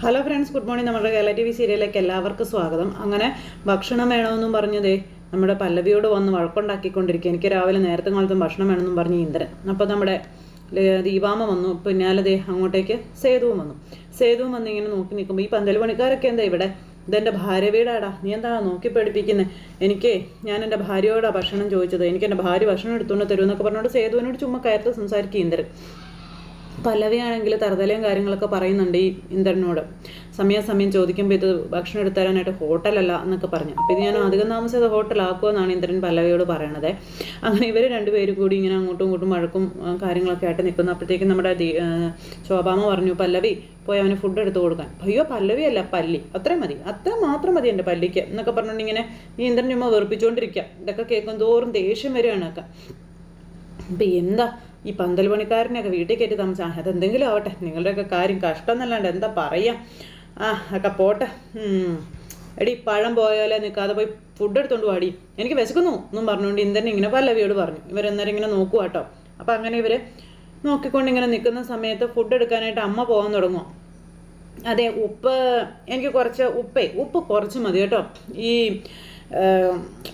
Hello friends good morning നമ്മുടെ Kerala T V സീരിയലിലേക്ക് എല്ലാവർക്കും സ്വാഗതം. അങ്ങനെ ഭക്ഷണം വേണമെന്നും പറഞ്ഞതേ നമ്മുടെ പല്ലവിയോട് വന്ന് വഴക്കുണ്ടാക്കിക്കൊണ്ടിരിക്കുക. എനിക്ക് രാവിലെ നേരത്തെ കാലത്തും ഭക്ഷണം വേണമെന്നും പറഞ്ഞ് ഇന്ദ്രൻ. അപ്പോൾ നമ്മുടെ ദീപാമ വന്നു. പിന്നാലെ ദേ അങ്ങോട്ടേക്ക് സേതുവും വന്നു. സേതുവും വന്ന് ഇങ്ങനെ നോക്കി നിൽക്കുമ്പോൾ ഈ പന്തൽ പണിക്കാരൊക്കെ എന്താ ഇവിടെ? ഇതെന്റെ ഭാര്യ വീടാടാ. നീ എന്താ നോക്കി പേടിപ്പിക്കുന്നത് എനിക്ക് ഞാൻ എന്റെ ഭാര്യയോടാ ഭക്ഷണം ചോദിച്ചത്. എനിക്ക് എന്റെ ഭാര്യ ഭക്ഷണം എടുത്തുകൊണ്ട് തരുമെന്നൊക്കെ പറഞ്ഞുകൊണ്ട് സേതുവിനോട് ചുമ്മാ കയർത്ത് സംസാരിക്കും ഇന്ദ്രൻ. പല്ലവിയാണെങ്കിൽ തറുതലയും കാര്യങ്ങളൊക്കെ പറയുന്നുണ്ട് ഈ ഇന്ദ്രനോട്. സമയാസമയം ചോദിക്കുമ്പോൾ ഇത് ഭക്ഷണം എടുത്തു തരാനായിട്ട് ഹോട്ടലല്ല എന്നൊക്കെ പറഞ്ഞു. അപ്പോൾ ഇത് ഞാൻ അധികം താമസിച്ചത് ഹോട്ടലാക്കുമെന്നാണ് ഇന്ദ്രൻ പല്ലവിയോട് പറയണത്. അങ്ങനെ ഇവർ രണ്ടുപേരും കൂടി ഇങ്ങനെ അങ്ങോട്ടും ഇങ്ങോട്ടും വഴക്കും കാര്യങ്ങളൊക്കെ ആയിട്ട് നിൽക്കുന്നു. അപ്പോഴത്തേക്കും നമ്മുടെ ശോഭാമ പറഞ്ഞു പല്ലവി പോയി അവന് ഫുഡ് എടുത്ത് കൊടുക്കാൻ. അയ്യോ പല്ലവിയല്ല പല്ലി. അത്രയും മതി. അത്ര മാത്രം മതി എന്റെ പല്ലിക്ക്. എന്നൊക്കെ പറഞ്ഞിട്ടുണ്ടെങ്കിൽ ഈ ഇന്ദ്രൻ ചുമ്മാ വെറുപ്പിച്ചുകൊണ്ടിരിക്കുക ഇതൊക്കെ കേൾക്കും തോറും ദേഷ്യം വരികയാണ് ഇപ്പം എന്താ? ഈ പന്തൽ പണിക്കാരനെയൊക്കെ വീട്ടിൽ കയറ്റി താമസിച്ചാൽ അതെന്തെങ്കിലും ആവട്ടെ നിങ്ങളുടെയൊക്കെ കാര്യം കഷ്ടം എന്നല്ലാണ്ട് എന്താ പറയുക ആ ഒക്കെ പോട്ടെ. എടി പഴം പോയാലേ നിൽക്കാതെ പോയി ഫുഡ് എടുത്തോണ്ട് വാടി. എനിക്ക് വിശക്കുന്നു എന്നും പറഞ്ഞുകൊണ്ട് ഇന്ദ്രൻ ഇങ്ങനെ പല്ലവിയോട് പറഞ്ഞു. ഇവരെന്നേരം ഇങ്ങനെ നോക്കുക കേട്ടോ അപ്പം അങ്ങനെ ഇവർ നോക്കിക്കൊണ്ട് ഇങ്ങനെ നിൽക്കുന്ന സമയത്ത് ഫുഡ് എടുക്കാനായിട്ട് അമ്മ പോകാൻ തുടങ്ങും അതെ ഉപ്പ് എനിക്ക് കുറച്ച് ഉപ്പേ ഉപ്പ് കുറച്ച് മതി കേട്ടോ. ഈ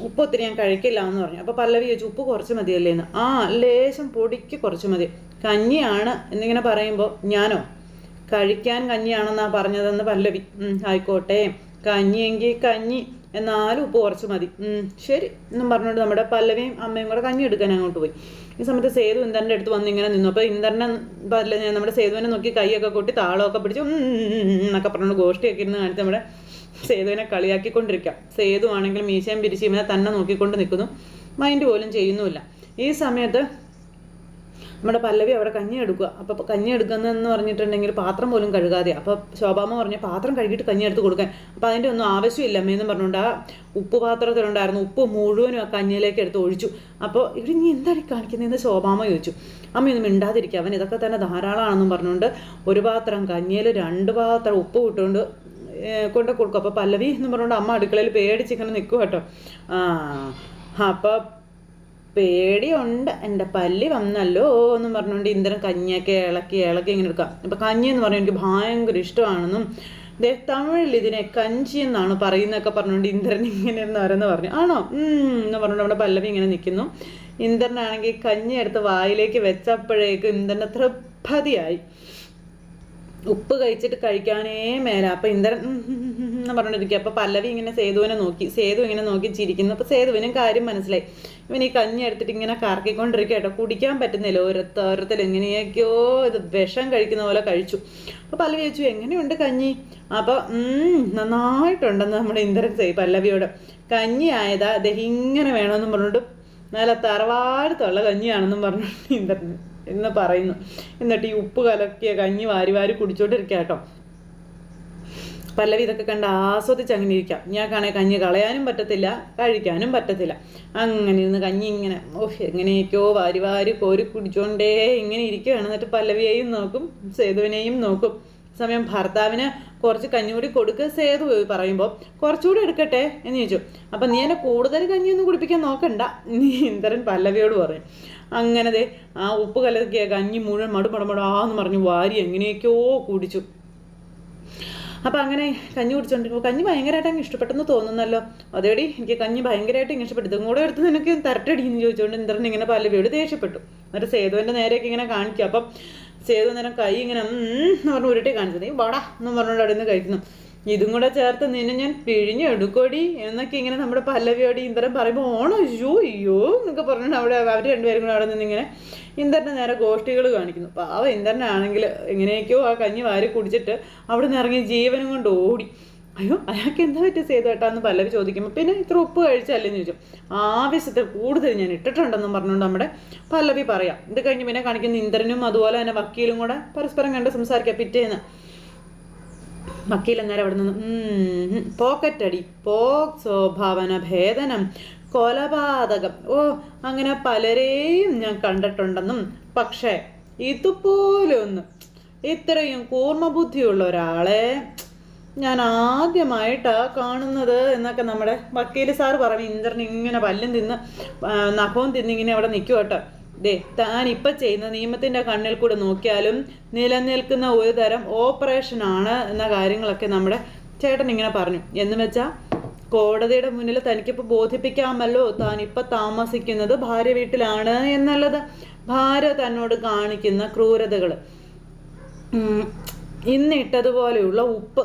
ഉപ്പ് ഒത്തിരി ഞാൻ കഴിക്കില്ല എന്ന് പറഞ്ഞു. അപ്പോൾ പല്ലവി ചോദിച്ചു ഉപ്പ് കുറച്ച് മതിയല്ലേ എന്ന് ആ ലേശം പൊടിക്ക് കുറച്ച് മതി. കഞ്ഞിയാണ് എന്നിങ്ങനെ പറയുമ്പോൾ ഞാനോ? കഴിക്കാൻ കഞ്ഞിയാണെന്നാ പറഞ്ഞതെന്ന് പല്ലവി. ആയിക്കോട്ടെ. കഞ്ഞിയെങ്കിൽ കഞ്ഞി എന്നാലും ഉപ്പ് കുറച്ച് മതി. ശരി എന്നും പറഞ്ഞുകൊണ്ട് നമ്മുടെ പല്ലവിയും അമ്മയും കൂടെ കഞ്ഞി എടുക്കാൻ അങ്ങോട്ട് പോയി. ഈ സമയത്ത് സേതു ഇന്ദ്രന്റെ അടുത്ത് വന്ന് ഇങ്ങനെ നിന്നു. അപ്പോൾ ഇന്ദ്രനെ പല്ല നമ്മുടെ സേതുവിനെ നോക്കി കൈയൊക്കെ കൊട്ടി താളമൊക്കെ പിടിച്ച് എന്നൊക്കെ പറഞ്ഞുകൊണ്ട് ഗോഷ്ടിയൊക്കെ ഇരുന്ന് കാണിച്ച് നമ്മുടെ സേതുവിനെ കളിയാക്കിക്കൊണ്ടിരിക്കാം. സേതു ആണെങ്കിൽ മീശയും പിരിച്ച് ഇവനെ തന്നെ നോക്കിക്കൊണ്ട് നിൽക്കുന്നു. മൈൻഡ് പോലും ചെയ്യുന്നുമില്ല. ഈ സമയത്ത് നമ്മുടെ പല്ലവി അവിടെ കഞ്ഞി എടുക്കുക. അപ്പോൾ കഞ്ഞി എടുക്കുന്നതെന്ന് പറഞ്ഞിട്ടുണ്ടെങ്കിൽ പാത്രം പോലും കഴുകാതെ അപ്പോൾ ശോഭാമ പറഞ്ഞ പാത്രം കഴുകിയിട്ട് കഞ്ഞി എടുത്ത് കൊടുക്കാൻ. അപ്പോൾ അതിന്റെ ഒന്നും ആവശ്യമില്ല അമ്മയെന്ന് പറഞ്ഞുകൊണ്ട് ആ ഉപ്പ് പാത്രത്തിലുണ്ടായിരുന്നു. ഉപ്പ് മുഴുവനും ആ കഞ്ഞിയിലേക്ക് എടുത്ത് ഒഴിച്ചു. അപ്പോൾ ഇവിടെ നീ എന്താണ് കാണിക്കുന്നതെന്ന് ശോഭാമ ചോദിച്ചു. അമ്മയൊന്നും മിണ്ടാതിരിക്കുക അവൻ ഇതൊക്കെ തന്നെ ധാരാളമാണെന്നും പറഞ്ഞുകൊണ്ട് ഒരു പാത്രം കഞ്ഞിയിൽ രണ്ട് പാത്രം ഉപ്പ് ഇട്ടുകൊണ്ട് ഏഹ് കൊണ്ട് കൊടുക്കും. അപ്പോൾ പല്ലവി എന്ന് പറഞ്ഞുകൊണ്ട് അമ്മ അടുക്കളയിൽ പേടിച്ചിങ്ങനെ നിൽക്കും കേട്ടോ. ആ അപ്പോൾ പേടിയുണ്ട്. എന്റെ പല്ലി വന്നല്ലോ എന്ന് പറഞ്ഞുകൊണ്ട് ഇന്ദ്രൻ കഞ്ഞിയൊക്കെ ഇളക്കി ഇളക്കി ഇങ്ങനെ എടുക്കാം അപ്പം കഞ്ഞി എന്ന് പറഞ്ഞാൽ എനിക്ക് ഭയങ്കര ഇഷ്ടമാണെന്നും തമിഴിൽ ഇതിനെ കഞ്ചി എന്നാണ് പറയുന്നതൊക്കെ പറഞ്ഞുകൊണ്ട് ഇന്ദ്രൻ ഇങ്ങനെ എന്ന് ഓരോന്ന് പറഞ്ഞു. ആണോ? എന്ന് പറഞ്ഞുകൊണ്ട് നമ്മുടെ പല്ലവി ഇങ്ങനെ നിൽക്കുന്നു. ഇന്ദ്രനാണെങ്കിൽ കഞ്ഞി എടുത്ത് വായിലേക്ക് വെച്ചപ്പോഴേക്കും ഇന്ദ്രൻ തൃപ്തിയായി ഉപ്പ് കഴിച്ചിട്ട് കഴിക്കാനേ മേല. അപ്പൊ ഇന്ദ്രൻ എന്ന് പറഞ്ഞിരിക്കുക അപ്പൊ പല്ലവി ഇങ്ങനെ സേതുവിനെ നോക്കി സേതു ഇങ്ങനെ നോക്കി ചിരിക്കുന്നു. അപ്പൊ സേതുവിനും കാര്യം മനസ്സിലായി. ഇവൻ ഈ കഞ്ഞി എടുത്തിട്ട് ഇങ്ങനെ കറക്കിക്കൊണ്ടിരിക്കുക കേട്ടോ. കുടിക്കാൻ പറ്റുന്നില്ല. ഓരോരുത്തർ ഓരോരുത്തർ എങ്ങനെയൊക്കെയോ ഇത് വിഷം കഴിക്കുന്ന പോലെ കഴിച്ചു. അപ്പൊ പല്ലവി ചോദിച്ചു എങ്ങനെയുണ്ട് കഞ്ഞി? അപ്പൊ ഉം നന്നായിട്ടുണ്ടെന്ന് നമ്മുടെ ഇന്ദ്രൻ ചെയ് പല്ലവിയോട്. കഞ്ഞി ആയതാ അദ്ദേഹം ഇങ്ങനെ വേണമെന്നും പറഞ്ഞിട്ട് നല്ല തറവാടുത്തുള്ള കഞ്ഞിയാണെന്നും പറഞ്ഞു ഇന്ദ്രൻ എന്ന് പറയുന്നു. എന്നിട്ട് ഈ ഉപ്പ് കലക്കിയ കഞ്ഞി വാരി വാരി കുടിച്ചോണ്ടിരിക്കുക കേട്ടോ. പല്ലവി ഇതൊക്കെ കണ്ട് ആസ്വദിച്ച് അങ്ങനെ ഇരിക്കാം. ഞാൻ കാണേ കഞ്ഞി കളയാനും പറ്റത്തില്ല കഴിക്കാനും പറ്റത്തില്ല. അങ്ങനെ ഇരുന്ന് കഞ്ഞി ഇങ്ങനെ ഓഹ് എങ്ങനെയൊക്കെയോ വാരി വാരി കോരി കുടിച്ചോണ്ടേ ഇങ്ങനെ ഇരിക്കുകയാണ് എന്നിട്ട് പല്ലവിയെയും നോക്കും സേതുവിനെയും നോക്കും. സമയം ഭർത്താവിന് കുറച്ച് കഞ്ഞി കൂടി കൊടുക്കുക സേതു പറയുമ്പോൾ കുറച്ചുകൂടി എടുക്കട്ടെ? എന്ന് ചോദിച്ചു. അപ്പം നീ എന്നെ കൂടുതൽ കഞ്ഞിയൊന്നും കുടിപ്പിക്കാൻ നോക്കണ്ട നീ ഇന്ദ്രൻ പല്ലവിയോട് പറയും അങ്ങനെ ദേ ആ ഉപ്പ് കലക്കിയ കഞ്ഞി മുഴുവൻ മടുമടമടാന്ന് പറഞ്ഞു വാരി എങ്ങനെയൊക്കെയോ കുടിച്ചു. അപ്പം അങ്ങനെ കഞ്ഞി കുടിച്ചോണ്ടിരിക്കുമ്പോൾ കഞ്ഞി ഭയങ്കരമായിട്ട് അങ്ങ് ഇഷ്ടപ്പെട്ടെന്ന് തോന്നുന്നല്ലോ. അതേടി എനിക്ക് കഞ്ഞി ഭയങ്കരമായിട്ട് ഇങ്ങനെ ഇഷ്ടപ്പെട്ടു. ഇതും കൂടെ എടുത്ത് നിനക്ക് തരട്ടടി എന്ന് ചോദിച്ചുകൊണ്ട് ഇന്ദ്രൻ ഇങ്ങനെ പല്ലവിയോട് ദേഷ്യപ്പെട്ടു. എന്നിട്ട് സേതുവിന്റെ നേരെയൊക്കെ ഇങ്ങനെ കാണിക്കും. അപ്പം സേതു നേരം കൈ ഇങ്ങനെ എന്ന് പറഞ്ഞ് ഉരുട്ടി കാണിച്ചത് നീ വട എന്ന് പറഞ്ഞുകൊണ്ട് നിന്ന് കഴിക്കുന്നു. ഇതും കൂടെ ചേർത്ത് നിന്നെ ഞാൻ പിഴിഞ്ഞ് എടുക്കോടി എന്നൊക്കെ ഇങ്ങനെ നമ്മുടെ പല്ലവിയോട് ഇന്ദ്രൻ പറയുമ്പോൾ ഓണോ അയ്യോ അയ്യോ എന്നൊക്കെ പറഞ്ഞിട്ട് അവിടെ അവർ രണ്ടുപേരും കൂടെ അവിടെ നിന്ന് ഇങ്ങനെ ഇന്ദ്രന്റെ നേരെ ഗോഷ്ഠികൾ കാണിക്കുന്നു. പാവ ഇന്ദ്രനാണെങ്കിൽ എങ്ങനെയൊക്കെയോ ആ കഞ്ഞി വാരി കുടിച്ചിട്ട് അവിടെ നിന്ന് ഇറങ്ങി ജീവനും കൊണ്ട് ഓടി. അയ്യോ അയാൾക്ക് എന്താ പറ്റിയ സേതു ഏട്ടാ എന്ന് പല്ലവി ചോദിക്കുമ്പോൾ പിന്നെ ഇത്ര ഉപ്പ് കഴിച്ചല്ലേന്ന് ചോദിച്ചു ആവശ്യത്തിൽ കൂടുതൽ ഞാൻ ഇട്ടിട്ടുണ്ടെന്നും പറഞ്ഞുകൊണ്ട് നമ്മുടെ പല്ലവി പറയാം. ഇത് കഴിഞ്ഞ് പിന്നെ കാണിക്കുന്ന ഇന്ദ്രനും അതുപോലെ തന്നെ വക്കീലും കൂടെ പരസ്പരം കണ്ട് സംസാരിക്കാം പിറ്റേന്ന്. വക്കീൽ അന്നേരം അവിടെ നിന്ന് പോക്കറ്റ് അടി സ്വഭാവന ഭേദനം കൊലപാതകം. ഓ അങ്ങനെ പലരെയും ഞാൻ കണ്ടിട്ടുണ്ടെന്നും പക്ഷേ ഇതുപോലെ ഒന്ന് ഇത്രയും കൂർമ്മബുദ്ധിയുള്ള ഒരാളെ ഞാൻ ആദ്യമായിട്ടാ കാണുന്നത് എന്നൊക്കെ നമ്മുടെ വക്കീൽ സാർ പറഞ്ഞു. ഇന്ദ്രൻ ഇങ്ങനെ പല്ലും തിന്ന് നഖവും തിന്ന് ഇങ്ങനെ അവിടെ നിൽക്കും കേട്ടോ. ദേ താൻ ഇപ്പം ചെയ്യുന്ന നിയമത്തിന്റെ കണ്ണിൽ കൂടെ നോക്കിയാലും നിലനിൽക്കുന്ന ഒരു തരം ഓപ്പറേഷനാണ് എന്ന കാര്യങ്ങളൊക്കെ നമ്മുടെ ചേട്ടൻ ഇങ്ങനെ പറഞ്ഞു. എന്ന് വെച്ചാൽ കോടതിയുടെ മുന്നിൽ തനിക്കിപ്പോൾ ബോധിപ്പിക്കാമല്ലോ. താൻ ഇപ്പം താമസിക്കുന്നത് ഭാര്യ വീട്ടിലാണ് എന്നുള്ളത്. ഭാര്യ തന്നോട് കാണിക്കുന്ന ക്രൂരതകൾ ഇന്നിട്ടതുപോലെയുള്ള ഉപ്പ്.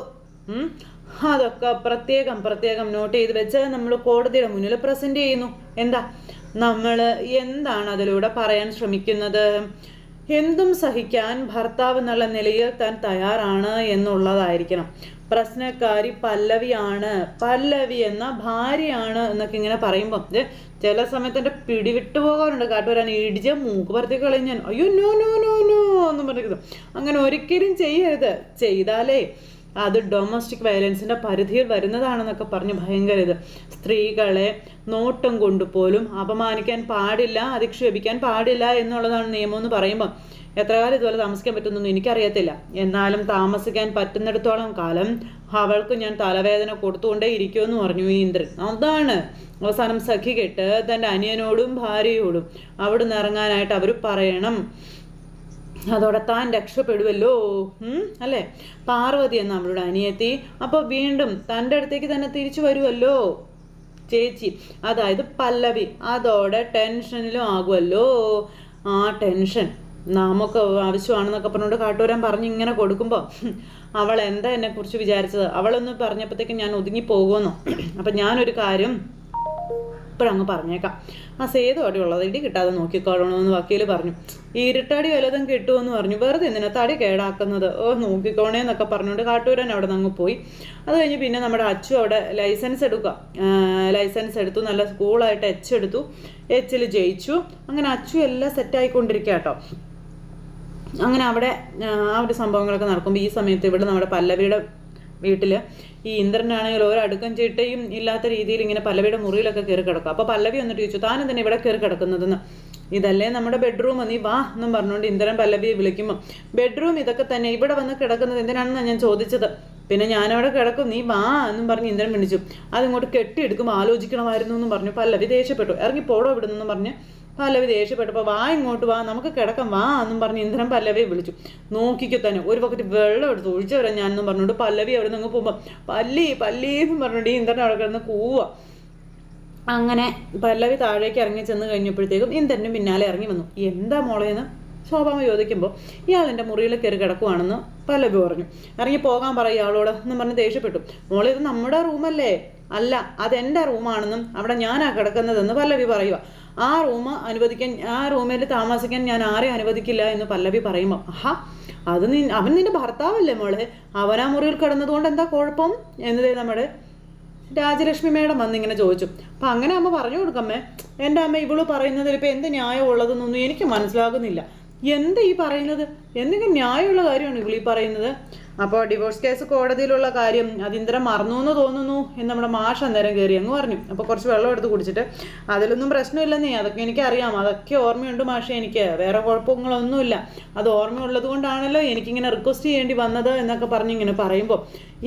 അതൊക്കെ പ്രത്യേകം പ്രത്യേകം നോട്ട് ചെയ്ത് വെച്ച് നമ്മൾ കോടതിയുടെ മുന്നിൽ പ്രസന്റ് ചെയ്യുന്നു. എന്താ? നമ്മൾ എന്താണ് അതിലൂടെ പറയാൻ ശ്രമിക്കുന്നത്? എന്തും സഹിക്കാൻ ഭർത്താവ് എന്നുള്ള നിലയിൽ താൻ തയ്യാറാണ് എന്നുള്ളതായിരിക്കണം. പ്രശ്നക്കാരി പല്ലവിയാണ്. പല്ലവി എന്ന ഭാര്യയാണ് എന്നൊക്കെ ഇങ്ങനെ പറയുമ്പോൾ ചില സമയത്ത് എന്റെ പിടിവിട്ടു പോകാറുണ്ട്. കാട്ടുവരാൻ ഇടിച്ച മൂക്ക് പറത്തി കളഞ്ഞാൻ അയ്യോ നോ നോ നോ നോ എന്ന് പറഞ്ഞിരിക്കുന്നു. അങ്ങനെ ഒരിക്കലും ചെയ്യരുത്. ചെയ്താലേ അത് ഡൊമസ്റ്റിക് വയലൻസിന്റെ പരിധിയിൽ വരുന്നതാണെന്നൊക്കെ പറഞ്ഞ് ഭയങ്കര ഇത്. സ്ത്രീകളെ നോട്ടം കൊണ്ടുപോലും അപമാനിക്കാൻ പാടില്ല അധിക്ഷേപിക്കാൻ പാടില്ല എന്നുള്ളതാണ് നിയമം എന്ന് പറയുമ്പം എത്ര കാലം ഇതുപോലെ താമസിക്കാൻ പറ്റുന്നൊന്നും എനിക്കറിയത്തില്ല. എന്നാലും താമസിക്കാൻ പറ്റുന്നിടത്തോളം കാലം അവൾക്ക് ഞാൻ തലവേദന കൊടുത്തുകൊണ്ടേ ഇരിക്കുമെന്ന് പറഞ്ഞു ഇന്ദ്രൻ. അതാണ് അവസാനം സഖി കെട്ട് തന്റെ അനിയനോടും ഭാര്യയോടും അവിടുന്ന് ഇറങ്ങാനായിട്ട് അവർ പറയണം. അതോടെ താൻ രക്ഷപ്പെടുമല്ലോ അല്ലേ? പാർവതി എന്ന അവളുടെ അനിയത്തി. അപ്പോൾ വീണ്ടും തന്റെ അടുത്തേക്ക് തന്നെ തിരിച്ചു വരുമല്ലോ ചേച്ചി അതായത് പല്ലവി അതോടെ ടെൻഷനിലും ആകുമല്ലോ ആ ടെൻഷൻ നാമൊക്കെ ആവശ്യമാണെന്നൊക്കെ പറഞ്ഞുകൊണ്ട് കാട്ടുവരാൻ പറഞ്ഞ് ഇങ്ങനെ കൊടുക്കുമ്പോൾ അവൾ എന്താ എന്നെക്കുറിച്ച് വിചാരിച്ചത്? അവളൊന്ന് പറഞ്ഞപ്പോഴത്തേക്കും ഞാൻ ഒതുങ്ങി പോകുമെന്നോ അപ്പം ഞാനൊരു കാര്യം ഇപ്പോഴങ്ങ് പറഞ്ഞേക്കാം. ആ സേതു അവിടെ ഉള്ളത് ഇടി കിട്ടാതെ നോക്കിക്കോളണമെന്ന് വക്കീൽ പറഞ്ഞു. ഇരുട്ടടി വല്ലതും കിട്ടുമെന്ന് പറഞ്ഞു. വെറുതെ എന്തിനാ തടി കേടാക്കുന്നത്? ഓ നോക്കിക്കോണേ എന്നൊക്കെ പറഞ്ഞുകൊണ്ട് കാട്ടൂരൻ അവിടെ നിന്ന് പോയി. അത് കഴിഞ്ഞ് പിന്നെ നമ്മുടെ അച്ചു അവിടെ ലൈസൻസ് എടുക്കുക. ലൈസൻസ് എടുത്തു നല്ല സ്കൂളായിട്ട് എച്ച് എടുത്തു. എച്ചിൽ ജയിച്ചു. അങ്ങനെ അച്ചു എല്ലാം സെറ്റായിക്കൊണ്ടിരിക്കുക കേട്ടോ. അങ്ങനെ അവിടെ ആ ഒരു സംഭവങ്ങളൊക്കെ നടക്കുമ്പോൾ ഈ സമയത്ത് ഇവിടെ നമ്മുടെ പല്ലവിയുടെ വീട്ടിൽ ഈ ഇന്ദ്രനാണെങ്കിൽ ഒരടുക്കം ചീട്ടയും ഇല്ലാത്ത രീതിയിൽ ഇങ്ങനെ പല്ലവിയുടെ മുറിയിലൊക്കെ കയറി കിടക്കും. അപ്പോൾ പല്ലവി വന്നിട്ട് ചോദിച്ചു താനും തന്നെ ഇവിടെ കയറി കിടക്കുന്നതെന്ന്? ഇതല്ലേ നമ്മുടെ ബെഡ്റൂം നീ വാ എന്നും പറഞ്ഞുകൊണ്ട് ഇന്ദ്രൻ പല്ലവിയെ വിളിക്കുമ്പോൾ ബെഡ്റൂം ഇതൊക്കെ തന്നെ ഇവിടെ വന്ന് കിടക്കുന്നത് എന്തിനാണെന്നാണ് ഞാൻ ചോദിച്ചത്? പിന്നെ ഞാനവിടെ കിടക്കും നീ വാ എന്നും പറഞ്ഞ് ഇന്ദ്രൻ വിളിച്ചു. അതിങ്ങോട്ട് കെട്ടിയെടുക്കുമ്പോൾ ആലോചിക്കണമായിരുന്നു എന്നും പറഞ്ഞു. പല്ലവി ദേഷ്യപ്പെട്ടു. ഇറങ്ങി പോടോ ഇവിടെ നിന്നും പറഞ്ഞ് പല്ലവി ദേഷ്യപ്പെട്ടപ്പോൾ വാ ഇങ്ങോട്ട് വാ നമുക്ക് കിടക്കാം വാ എന്നും പറഞ്ഞ് ഇന്ദ്രൻ പല്ലവിയെ വിളിച്ചു. നോക്കിക്കോ തന്നെ ഒരു പക്കത്ത് വെള്ളം എടുത്ത് ഒഴിച്ചു വരാം ഞാനെന്നും പറഞ്ഞുകൊണ്ട് പല്ലവി അവിടെ നിന്ന് പോകുമ്പോൾ പല്ലി പല്ലി എന്നും പറഞ്ഞുകൊണ്ട് ഈ ഇന്ദ്രൻ അവിടെ കിടന്ന് കൂവുക അങ്ങനെ പല്ലവി താഴേക്ക് ഇറങ്ങി ചെന്ന് കഴിഞ്ഞപ്പോഴത്തേക്കും ഇന്ദ്രനും പിന്നാലെ ഇറങ്ങി വന്നു. എന്താ മോളേന്ന് ശോഭാമ ചോദിക്കുമ്പോൾ ഇയാൾ എന്റെ മുറിയിൽ കയറി കിടക്കുവാണെന്ന് പല്ലവി പറഞ്ഞു. ഇറങ്ങി പോകാൻ പറയും ഇയാളോട് എന്നും പറഞ്ഞ് ദേഷ്യപ്പെട്ടു. മോളെ ഇത് നമ്മുടെ റൂമല്ലേ? അല്ല അതെന്റെ റൂമാണെന്നും അവിടെ ഞാനാ കിടക്കുന്നതെന്ന് പല്ലവി പറയുക ആ റൂം അനുവദിക്കാൻ ആ റൂമിൽ താമസിക്കാൻ ഞാൻ ആരെയും അനുവദിക്കില്ല എന്ന് പല്ലവി പറയുമ്പോൾ ആഹാ അത് നി അവൻ നിന്റെ ഭർത്താവല്ലേ മോളെ? അവനാ മുറിയിൽ കിടന്നതുകൊണ്ട് എന്താ കുഴപ്പം? എന്നതേ നമ്മുടെ രാജലക്ഷ്മി മേഡം വന്നിങ്ങനെ ചോദിച്ചു. അപ്പം അങ്ങനെ അമ്മ പറഞ്ഞു കൊടുക്കമ്മേ എന്റെ അമ്മ ഇവൾ പറയുന്നതിൽ ഇപ്പം എന്ത് ന്യായം ഉള്ളതെന്നൊന്നും എനിക്ക് മനസ്സിലാകുന്നില്ല. എന്താ ഈ പറയുന്നത്? എന്തെങ്കിലും ന്യായമുള്ള കാര്യമാണ് ഇവളീ പറയുന്നത്? അപ്പോൾ ഡിവോഴ്സ് കേസ് കോടതിയിലുള്ള കാര്യം അതിന്ദ്രൻ മറന്നു എന്ന് തോന്നുന്നു എന്ന് നമ്മുടെ മാഷ് അന്നേരം കയറി അങ്ങ് പറഞ്ഞു. അപ്പോൾ കുറച്ച് വെള്ളം എടുത്ത് കുടിച്ചിട്ട് അതിലൊന്നും പ്രശ്നമില്ലെന്നേ അതൊക്കെ എനിക്കറിയാം അതൊക്കെ ഓർമ്മയുണ്ട് മാഷെ എനിക്ക് വേറെ കുഴപ്പങ്ങളൊന്നുമില്ല. അത് ഓർമ്മയുള്ളത് കൊണ്ടാണല്ലോ എനിക്കിങ്ങനെ റിക്വസ്റ്റ് ചെയ്യേണ്ടി വന്നത് എന്നൊക്കെ പറഞ്ഞ് ഇങ്ങനെ പറയുമ്പോൾ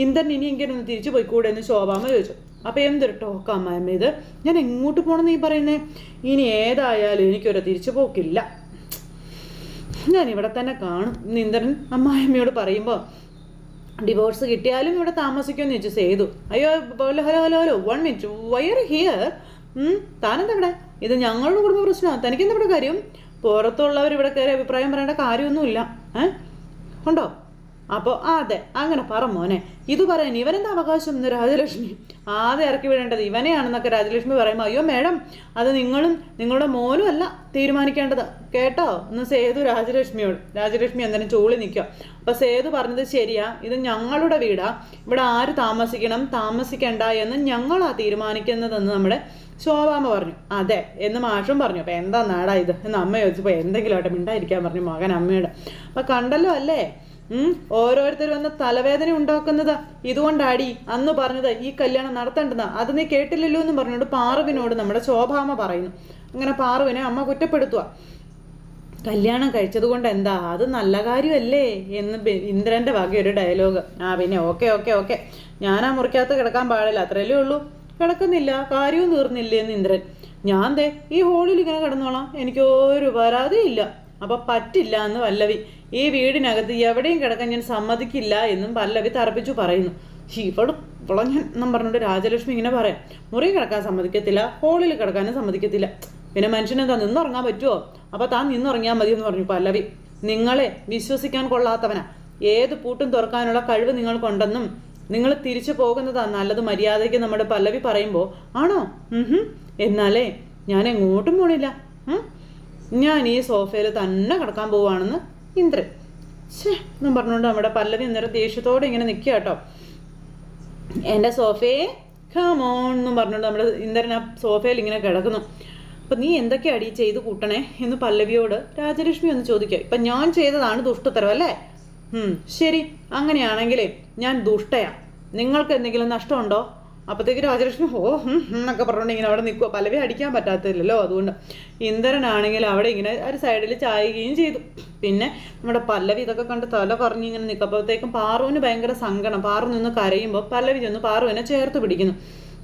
ഇന്ദ്രൻ ഇനി ഇങ്ങനെ ഒന്ന് തിരിച്ചു പോയിക്കൂടെ എന്ന് ശോഭാമ ചോദിച്ചു. അപ്പോൾ എന്തൊരു ടോക്ക അമ്മായമ്മ ഇത്? ഞാൻ എങ്ങോട്ട് പോകണമെന്ന് ഈ പറയുന്നേ? ഇനി ഏതായാലും എനിക്കൊരു തിരിച്ചു പോക്കില്ല. ഞാൻ ഇവിടെ തന്നെ കാണും എന്ന് ഇന്ദ്രൻ അമ്മായിയമ്മയോട് പറയുമ്പോൾ ഡിവോഴ്സ് കിട്ടിയാലും ഇവിടെ താമസിക്കുമെന്ന് ചോദിച്ചു. സേതു അയ്യോ hello hello hello hello one minute where here താനെന്താ ഇവിടെ? ഇത് ഞങ്ങളുടെ കുടുംബ പ്രശ്നമാണ് തനിക്കെന്താ ഇവിടെ കാര്യം? പുറത്തുള്ളവർ ഇവിടെ കയറി അഭിപ്രായം പറയേണ്ട കാര്യമൊന്നുമില്ല. ഏ? ഉണ്ടോ? അപ്പോൾ അതെ അങ്ങനെ പറ മോനെ. ഇത് പറയാൻ ഇവനെന്താ അവകാശം എന്ന് രാജലക്ഷ്മി? ആദ്യം ഇറക്കി വിടേണ്ടത് ഇവനെയാണെന്നൊക്കെ രാജലക്ഷ്മി പറയുമ്പോൾ അയ്യോ മേഡം അത് നിങ്ങളും നിങ്ങളുടെ മോനും അല്ല തീരുമാനിക്കേണ്ടത്. കേട്ടോ? എന്ന് സേതു രാജലക്ഷ്മിയോട് രാജലക്ഷ്മി എന്തിനും ചൂളി നിൽക്കുക. അപ്പോൾ സേതു പറഞ്ഞത് ശരിയാ ഇത് ഞങ്ങളുടെ വീടാ ഇവിടെ ആര് താമസിക്കണം താമസിക്കേണ്ട എന്ന് ഞങ്ങളാ തീരുമാനിക്കുന്നതെന്ന് നമ്മുടെ ശോഭാമ്മ പറഞ്ഞു. അതെ എന്ന് മാഷും പറഞ്ഞു. അപ്പോൾ എന്താ നാടാ ഇത്? എന്ന് അമ്മ ചോദിച്ചപ്പോൾ എന്തെങ്കിലും ആട്ടെ മിണ്ടായിരിക്കാൻ പറഞ്ഞു മകൻ അമ്മയുടെ. അപ്പം കണ്ടല്ലോ അല്ലേ? ഓരോരുത്തർ വന്ന് തലവേദന ഉണ്ടാക്കുന്നത് ഇതുകൊണ്ടാടി. അന്ന് പറഞ്ഞത് ഈ കല്യാണം നടത്തേണ്ടതാ അത് നീ കേട്ടില്ലല്ലോ എന്ന് പറഞ്ഞോണ്ട് പാറുവിനോട് നമ്മുടെ ശോഭാമ പറയുന്നു. അങ്ങനെ പാറുവിനെ അമ്മ കുറ്റപ്പെടുത്തുക കല്യാണം കഴിച്ചത് കൊണ്ട് എന്താ? അത് നല്ല കാര്യമല്ലേ? എന്ന് ഇന്ദ്രന്റെ വക ഒരു ഡയലോഗ് ആ പിന്നെ ഓക്കെ ഓക്കെ ഓക്കെ. ഞാൻ ആ മുറിക്കകത്ത് കിടക്കാൻ പാടില്ല. അത്രയല്ലേ ഉള്ളൂ. കിടക്കുന്നില്ല. കാര്യവും തീർന്നില്ലേ എന്ന് ഇന്ദ്രൻ. ഞാൻ ദേ ഈ ഹോളിൽ ഇങ്ങനെ കിടന്നോളാം. എനിക്കൊരു പരാതിയില്ല അപ്പൊ പറ്റില്ല എന്ന് പല്ലവി ഈ വീടിനകത്ത് എവിടെയും കിടക്കാൻ ഞാൻ സമ്മതിക്കില്ല എന്നും പല്ലവി തറപ്പിച്ചു പറയുന്നു. ഇവിടെ ഞാൻ എന്നും പറഞ്ഞിട്ട് രാജലക്ഷ്മി ഇങ്ങനെ പറയാം. മുറി കിടക്കാൻ സമ്മതിക്കത്തില്ല ഹോളിൽ കിടക്കാനും സമ്മതിക്കത്തില്ല. പിന്നെ മനുഷ്യനെന്താ നിന്നുറങ്ങാൻ പറ്റുമോ അപ്പൊ താൻ നിന്നുറങ്ങിയാൽ മതി എന്ന് പറഞ്ഞു പല്ലവി നിങ്ങളെ വിശ്വസിക്കാൻ കൊള്ളാത്തവനാ. ഏത് പൂട്ടും തുറക്കാനുള്ള കഴിവ് നിങ്ങൾക്കുണ്ടെന്നും നിങ്ങൾ തിരിച്ചു പോകുന്നതാ നല്ലത് മര്യാദയ്ക്ക് നമ്മുടെ പല്ലവി പറയുമ്പോൾ ആണോ? എന്നാലേ ഞാൻ എങ്ങോട്ടും പോണില്ല. ഞാൻ ഈ സോഫയിൽ തന്നെ കിടക്കാൻ പോവാണെന്ന് ഇന്ദ്രൻ. ഛേ എന്നും പറഞ്ഞുകൊണ്ട് നമ്മുടെ പല്ലവി അന്നേരം ദേഷ്യത്തോടെ ഇങ്ങനെ നിൽക്കുക കേട്ടോ എന്റെ സോഫയെ ഖമോൺ എന്നും പറഞ്ഞുകൊണ്ട് നമ്മുടെ ഇന്ദ്രൻ ആ സോഫയിൽ ഇങ്ങനെ കിടക്കുന്നു. അപ്പം നീ എന്തൊക്കെയാടി ചെയ്ത് കൂട്ടണേ എന്ന് പല്ലവിയോട് രാജലക്ഷ്മി ഒന്ന് ചോദിക്കുക ഇപ്പം ഞാൻ ചെയ്തതാണ് ദുഷ്ടത്തരം അല്ലേ? ശരി അങ്ങനെയാണെങ്കിലേ ഞാൻ ദുഷ്ടയാ. നിങ്ങൾക്ക് എന്തെങ്കിലും നഷ്ടമുണ്ടോ? അപ്പോഴത്തേക്ക് രാജലക്ഷ്മി ഓ എന്നൊക്കെ പറഞ്ഞുകൊണ്ട് ഇങ്ങനെ അവിടെ നിൽക്കുക പല്ലവി അടിക്കാൻ പറ്റാത്തില്ലല്ലോ. അതുകൊണ്ട് ഇന്ദ്രനാണെങ്കിൽ അവിടെ ഇങ്ങനെ ഒരു സൈഡിൽ ചായുകയും ചെയ്തു. പിന്നെ നമ്മുടെ പല്ലവി ഇതൊക്കെ കണ്ട് തല പറഞ്ഞ് ഇങ്ങനെ നിൽക്കുമ്പോഴത്തേക്കും പാറുവിന് ഭയങ്കര സങ്കടം. പാറു നിന്ന് കരയുമ്പോൾ പല്ലവി ചെന്ന് പാറുവിനെ ചേർത്ത് പിടിക്കുന്നു.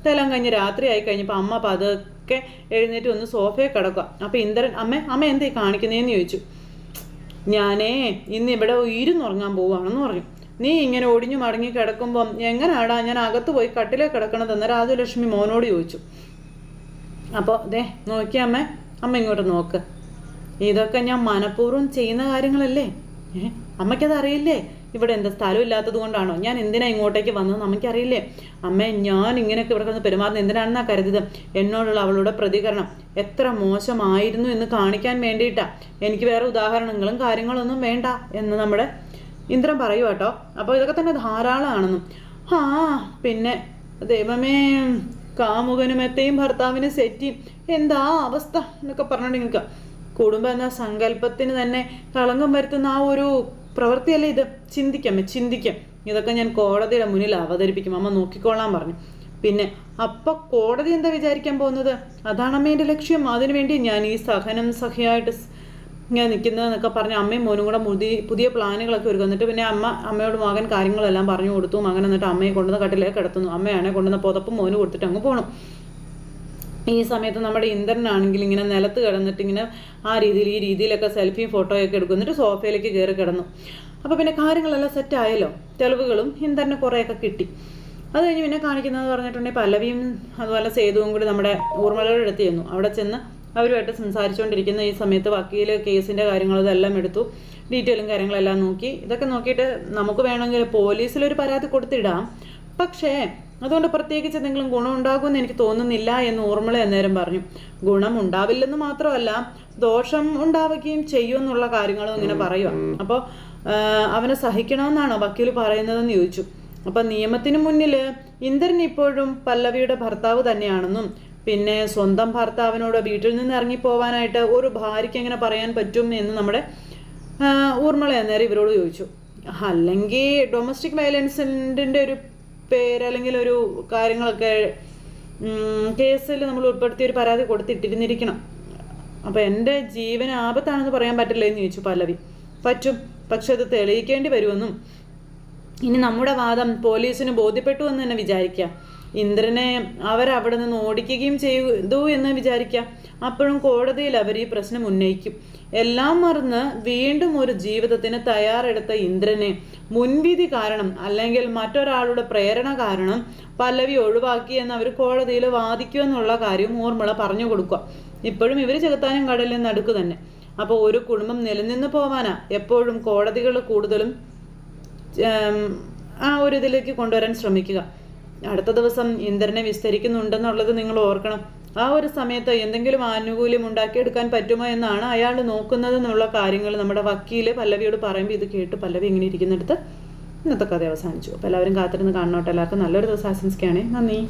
ഇതെല്ലാം കഴിഞ്ഞ് രാത്രി ആയി കഴിഞ്ഞപ്പോൾ അമ്മ പതുക്കെ എഴുന്നേറ്റ് ഒന്ന് സോഫയെ കിടക്കുക അപ്പോൾ ഇന്ദ്രൻ അമ്മ അമ്മ എന്തേ കാണിക്കുന്നതെന്ന് ചോദിച്ചു. ഞാനേ ഇന്ന് ഇവിടെ ഇരുന്നുറങ്ങാൻ പോവുകയാണെന്ന് പറഞ്ഞു. നീ ഇങ്ങനെ ഒടിഞ്ഞു മടങ്ങി കിടക്കുമ്പം എങ്ങനാടാ ഞാൻ അകത്ത് പോയി കട്ടിലേ കിടക്കണതെന്ന് രാജലക്ഷ്മി മോനോട് ചോദിച്ചു. അപ്പോൾ ദേ നോക്കിയ അമ്മ അമ്മ ഇങ്ങോട്ട് നോക്ക്. ഇതൊക്കെ ഞാൻ മനഃപൂർവം ചെയ്യുന്ന കാര്യങ്ങളല്ലേ? ഏഹ് അമ്മയ്ക്കത് അറിയില്ലേ ഇവിടെ എന്താ സ്ഥലം ഇല്ലാത്തത് കൊണ്ടാണോ? ഞാൻ എന്തിനാ ഇങ്ങോട്ടേക്ക് വന്നത് അമ്മയ്ക്കറിയില്ലേ? അമ്മേ ഞാൻ ഇങ്ങനെയൊക്കെ ഇവിടെ കിടന്ന് പെരുമാറുന്നത് എന്തിനാണെന്നാ കരുതിയത്? എന്നോടുള്ള അവളുടെ പ്രതികരണം. എത്ര മോശമായിരുന്നു എന്ന് കാണിക്കാൻ വേണ്ടിയിട്ടാ. എനിക്ക് വേറെ ഉദാഹരണങ്ങളും കാര്യങ്ങളൊന്നും വേണ്ട എന്ന് നമ്മുടെ ഇന്ദ്രൻ പറയൂ കേട്ടോ. അപ്പോൾ ഇതൊക്കെ തന്നെ ധാരാളമാണെന്നും ആ പിന്നെ ദൈവമേ കാമുകനും എത്തയും ഭർത്താവിനെ സെറ്റിയും എന്താ അവസ്ഥ എന്നൊക്കെ പറഞ്ഞോണ്ട് നിങ്ങൾക്ക് കുടുംബം എന്ന സങ്കല്പത്തിന് തന്നെ കളങ്കം വരുത്തുന്ന ആ ഒരു പ്രവൃത്തിയല്ലേ ഇത്? ചിന്തിക്കാം ചിന്തിക്കാം. ഇതൊക്കെ ഞാൻ കോടതിയുടെ മുന്നിൽ അവതരിപ്പിക്കും. അമ്മ നോക്കിക്കോളാൻ പറഞ്ഞു. പിന്നെ അപ്പൊ കോടതി എന്താ വിചാരിക്കാൻ പോകുന്നത്? അതാണ് അമ്മേന്റെ ലക്ഷ്യം. അതിനുവേണ്ടി ഞാൻ ഈ സഹനം സഖിയായിട്ട് സ് ഇങ്ങനെ നിൽക്കുന്നതെന്നൊക്കെ പറഞ്ഞ് അമ്മയും മോനും കൂടെ മുതി പുതിയ പ്ലാനുകളൊക്കെ ഒരുക്കും എന്നിട്ട് പിന്നെ അമ്മ അമ്മയോട് മകൻ കാര്യങ്ങളെല്ലാം പറഞ്ഞു കൊടുത്തു. മകൻ എന്നിട്ട് അമ്മയെ കൊണ്ടുവന്ന് കട്ടിലേക്ക് കിടത്തുന്നു. അമ്മയാണെ കൊണ്ടുവന്ന പുതപ്പ് മോന് കൊടുത്തിട്ട് അങ്ങ് പോകണം ഈ സമയത്ത് നമ്മുടെ ഇന്ദ്രനാണെങ്കിൽ ഇങ്ങനെ നിലത്ത് കിടന്നിട്ട് ഇങ്ങനെ ആ രീതിയിൽ ഈ രീതിയിലൊക്കെ സെൽഫിയും ഫോട്ടോയൊക്കെ എടുക്കും. എന്നിട്ട് സോഫയിലേക്ക് കയറി കിടന്നു. അപ്പോൾ പിന്നെ കാര്യങ്ങളെല്ലാം സെറ്റ് ആയല്ലോ. തെളിവുകളും ഇന്ദ്രന് കുറേയൊക്കെ കിട്ടി. അത് കഴിഞ്ഞ് പിന്നെ കാണിക്കുന്നത് പറഞ്ഞിട്ടുണ്ടെങ്കിൽ പല്ലവിയും അതുപോലെ സേതുവും കൂടി നമ്മുടെ ഊർമ്മലയുടെ അടുത്ത് ചെന്നു. അവിടെ ചെന്ന് അവരുമായിട്ട് സംസാരിച്ചുകൊണ്ടിരിക്കുന്ന ഈ സമയത്ത് വക്കീൽ കേസിന്റെ കാര്യങ്ങൾ ഇതെല്ലാം എടുത്തു. ഡീറ്റെയിലും കാര്യങ്ങളെല്ലാം നോക്കി. ഇതൊക്കെ നോക്കിയിട്ട് നമുക്ക് വേണമെങ്കിൽ പോലീസിലൊരു പരാതി കൊടുത്തിടാം. പക്ഷേ അതുകൊണ്ട് പ്രത്യേകിച്ച് എന്തെങ്കിലും ഗുണം ഉണ്ടാകുമെന്ന് എനിക്ക് തോന്നുന്നില്ല എന്ന് ഊർമിള അന്നേരം പറഞ്ഞു. ഗുണം ഉണ്ടാവില്ലെന്ന് മാത്രമല്ല ദോഷം ഉണ്ടാവുകയും ചെയ്യുമെന്നുള്ള കാര്യങ്ങളും ഇങ്ങനെ പറയുക അപ്പോൾ അവനെ സഹിക്കണമെന്നാണോ വക്കീൽ പറയുന്നതെന്ന് ചോദിച്ചു. അപ്പം നിയമത്തിന് മുന്നിൽ ഇന്ദ്രൻ ഇപ്പോഴും പല്ലവിയുടെ ഭർത്താവ് തന്നെയാണെന്നും പിന്നെ സ്വന്തം ഭർത്താവിനോട് വീട്ടിൽ നിന്ന് ഇറങ്ങിപ്പോവാനായിട്ട് ഒരു ഭാര്യയ്ക്ക് എങ്ങനെ പറയാൻ പറ്റും എന്ന് നമ്മുടെ ഊർമ്മള അന്നേരം ഇവരോട് ചോദിച്ചു. അല്ലെങ്കിൽ ഡൊമസ്റ്റിക് വയലൻസിന്റെ ഒരു പേര് അല്ലെങ്കിൽ ഒരു കാര്യങ്ങളൊക്കെ കേസിൽ നമ്മൾ ഉൾപ്പെടുത്തിയ ഒരു പരാതി കൊടുത്തിട്ടിരുന്നിരിക്കണം. അപ്പോൾ എന്റെ ജീവൻ ആപത്താണെന്ന് പറയാൻ പറ്റില്ല എന്ന് ചോദിച്ചു പല്ലവി. പറ്റും. പക്ഷെ അത് തെളിയിക്കേണ്ടി വരുമെന്നും. ഇനി നമ്മുടെ വാദം പോലീസിന് ബോധ്യപ്പെട്ടു എന്ന് തന്നെ വിചാരിക്കാം. ഇന്ദ്രനെ അവരവിടെ നിന്ന് ഓടിക്കുകയും ചെയ്തു എന്ന് വിചാരിക്കാം. അപ്പോഴും കോടതിയിൽ അവർ ഈ പ്രശ്നം ഉന്നയിക്കും. എല്ലാം മറന്ന് വീണ്ടും ഒരു ജീവിതത്തിന് തയ്യാറെടുത്ത ഇന്ദ്രനെ മുൻവിധി കാരണം അല്ലെങ്കിൽ മറ്റൊരാളുടെ പ്രേരണ കാരണം പല്ലവി ഒഴിവാക്കിയെന്ന് അവർ കോടതിയിൽ വാദിക്കുമെന്നുള്ള കാര്യം ഊർമിള പറഞ്ഞു കൊടുക്കുക. ഇപ്പോഴും ഇവർ ചെകുത്താനും കടലിൽ നടുക്ക് തന്നെ. അപ്പോൾ ഒരു കുടുംബം നിലനിന്ന് പോവാനാ എപ്പോഴും കോടതികൾ കൂടുതലും ആ ഒരു ഇതിലേക്ക് കൊണ്ടുവരാൻ ശ്രമിക്കുക. അടുത്ത ദിവസം ഇന്ദ്രനെ വിസ്തരിക്കുന്നുണ്ടെന്നുള്ളത് നിങ്ങൾ ഓർക്കണം. ആ ഒരു സമയത്ത് എന്തെങ്കിലും ആനുകൂല്യം ഉണ്ടാക്കിയെടുക്കാൻ പറ്റുമോ എന്നാണ് അയാൾ നോക്കുന്നത് എന്നുള്ള കാര്യങ്ങൾ നമ്മുടെ വക്കീൽ പല്ലവിയോട് പറയുമ്പോൾ ഇത് കേട്ട് പല്ലവി ഇങ്ങനെ ഇരിക്കുന്നിടത്ത് ഇന്നത്തെ കഥ അവസാനിച്ചു. അപ്പോൾ എല്ലാവരും കാത്തിരുന്ന് കാണണോട്ടെ. എല്ലാവർക്കും നല്ലൊരു ദിവസം ആശംസിക്കുകയാണെ. നന്ദി.